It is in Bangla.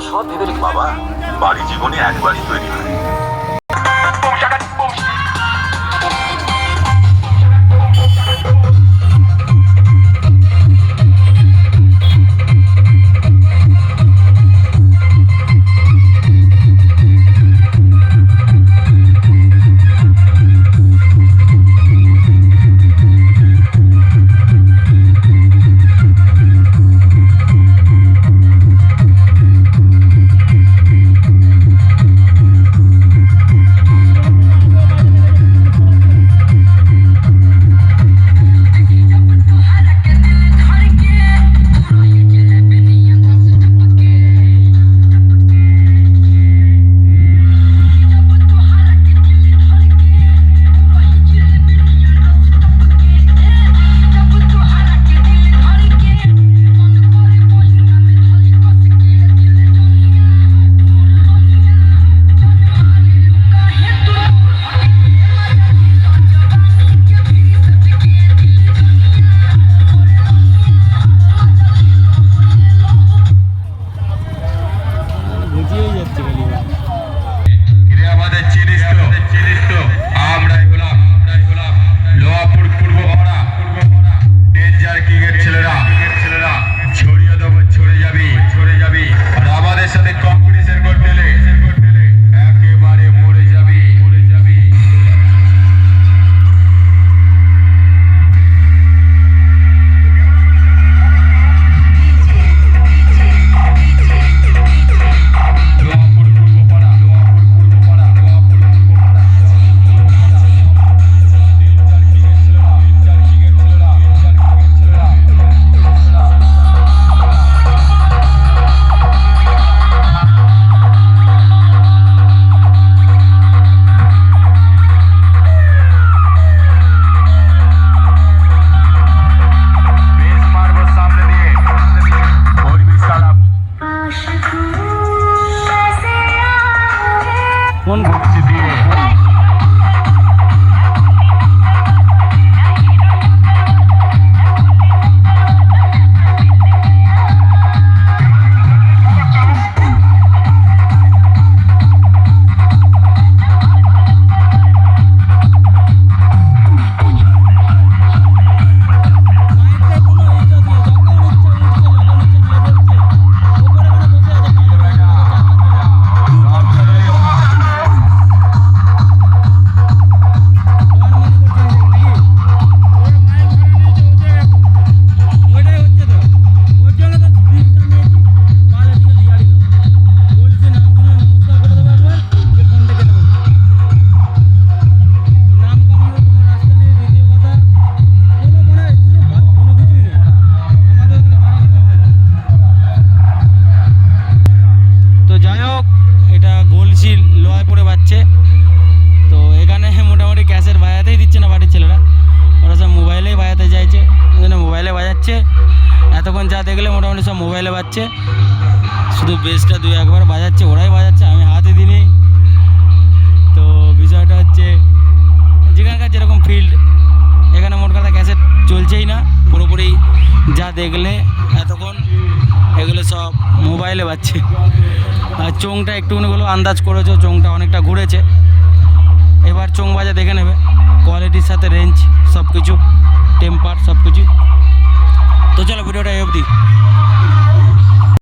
সব বাবা। বাড়ি জীবনে একবারই তৈরি হয়। টিকের ছেলেরা ছেলেরা ছড়িয়ে দেবো ছড়ে যাবি ছড়ে যাবি। আর আমাদের সাথে কম কোন লোহায় তো এখানে মোটামুটি ক্যাশের বাজাতেই দিচ্ছে না বাড়ির ছেলেরা। ওরা সব মোবাইলেই বাজাতে চাইছে। ওই জন্য মোবাইলে বাজাচ্ছে। এতক্ষণ যা দেখলে মোটামুটি সব মোবাইলে বাজছে। শুধু বেসটা দুই একবার বাজাচ্ছে, ওরাই বাজাচ্ছে, আমি হাতে দিনই তো বিষয়টা হচ্ছে, যেখানকার যেরকম ফিল্ড এখানে মোট কথা ক্যাসেট চলছেই না। পুরোপুরি যা দেখলে এতক্ষণ এগুলো সব মোবাইলে বাজছে আর চোংটা একটুখানি হলেও আন্দাজ করেছ চোংটা অনেকটা ঘুরেছে। এবার চোং বাজা দেখে নেবে। কোয়ালিটির সাথে রেঞ্জ সব কিছু টেম্পার সব কিছু তো চলো, ভিডিওটা এই অবধি।